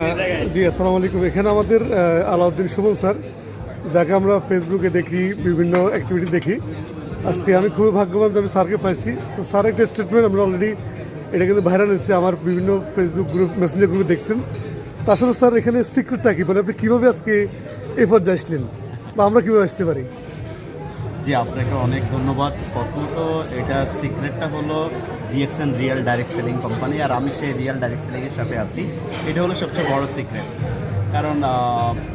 জি, আসসালামু আলাইকুম। এখানে আমাদের আলাউদ্দিন সুমন স্যার, যাকে আমরা ফেসবুকে দেখি, বিভিন্ন অ্যাক্টিভিটি দেখি। আজকে আমি খুবই ভাগ্যবান যে আমি স্যারকে পাইছি। তো স্যার একটা স্টেটমেন্ট আমরা অলরেডি এটা কিন্তু ভাইরাল হয়েছে, আমার বিভিন্ন ফেসবুক গ্রুপ মেসেঞ্জার গ্রুপে দেখছেন। তা আসলে স্যার, এখানে সিক্রেটটা কি? মানে আপনি কীভাবে আজকে এই পর্যায়ে আসলেন? বা আমরা কীভাবে আসতে পারি? জি, আপনাকে অনেক ধন্যবাদ। প্রথমত এটা সিক্রেটটা হলো DXN real direct selling company আর আমি সেই রিয়েল ডাইরেক্ট সেলিংয়ের সাথে আছি। এটা হলো সবচেয়ে বড় সিক্রেট। কারণ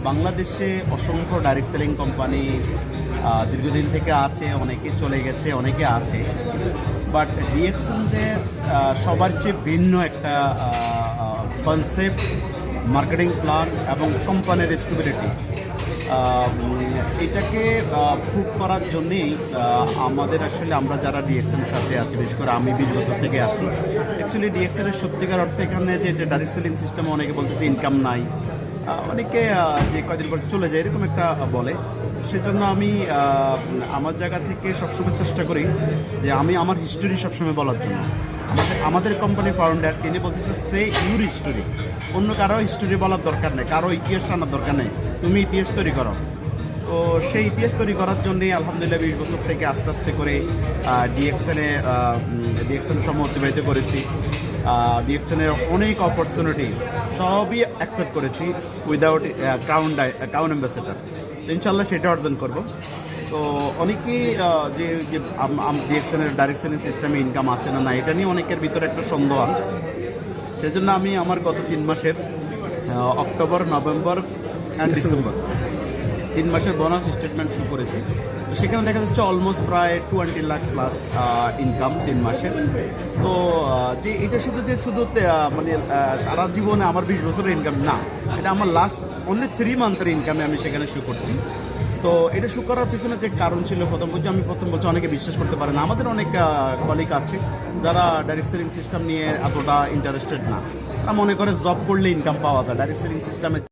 বাংলাদেশে অসংখ্য ডাইরেক্ট সেলিং কোম্পানি দীর্ঘদিন থেকে আছে, অনেকে চলে গেছে, অনেকে আছে। বাট ডিএক্সএন যে সবার চেয়ে ভিন্ন একটা কনসেপ্ট মার্কেটিং প্ল্যান এবং কোম্পানির স্টেবিলিটি এটাকে প্রুভ করার জন্যেই আমাদের আসলে আমরা যারা ডিএক্সেনের সাথে আছি, বিশেষ করে আমি বিশ বছর থেকে আছি অ্যাকচুয়ালি ডিএক্সেনের সত্যিকার অর্থে এখানে যে ডাইরেক্ট সেলিং সিস্টেম অনেকে বলতেছে ইনকাম নাই। অনেকে যে কয়দিন পর চলে যায়, এরকম একটা বলে। সেজন্য আমি আমার জায়গা থেকে সবসময় চেষ্টা করি যে আমি আমার হিস্টোরি সবসময় বলার জন্য। আমাদের আমাদের কোম্পানির ফাউন্ডার তিনি বলতেছে, সে ইউর হিস্টোরি অন্য কারও হিস্টোরি বলার দরকার নেই, কারও ইতিহাস টানার দরকার নেই। তুমি ইতিহাস তৈরি করো। তো সেই ইতিহাস তৈরি করার জন্যে আলহামদুলিল্লাহ বিশ বছর থেকে আস্তে আস্তে করে ডিএক্সএনে ডিএক্সএনের সময় অতিবাহিত করেছি। ডিএক্সএনের অনেক অপরচুনিটি সবই অ্যাকসেপ্ট করেছি উইদাউট ক্রাউন ক্রাউন অ্যাম্বাসেডার তো ইনশাল্লাহ সেটা অর্জন করব। তো অনেকেই যে ডিএক্সএনের ডাইরেক্ট সেলিং সিস্টেমে ইনকাম আছে না না, এটা নিয়ে অনেকের ভিতরে একটা সন্দেহ। সেজন্য আমি আমার গত তিন মাসের অক্টোবর, নভেম্বর অ্যান্ড ডিসেম্বর তিন মাসের বোনাস স্টেটমেন্ট শুরু করেছি। সেখানে দেখা যাচ্ছে অলমোস্ট প্রায় টোয়েন্টি লাখ প্লাস ইনকাম তিন মাসের। তো যে এটা শুধু, যে শুধু মানে সারা জীবনে আমার বিশ বছরের ইনকাম না, এটা আমার লাস্ট অনলি থ্রি মান্থের ইনকামে আমি সেখানে শুরু করছি। তো এটা শুরু করার পিছনে যে কারণ ছিল, প্রথম বলছি, আমি প্রথম বলছি, অনেকে বিশ্বাস করতে পারে না। আমাদের অনেক কলিগ আছে, যারা ডাইরেক্ট সেলিং সিস্টেম নিয়ে এতটা ইন্টারেস্টেড না। তারা মনে করে জব করলে ইনকাম পাওয়া যায়। ডাইরেক্ট সেলিং সিস্টেমে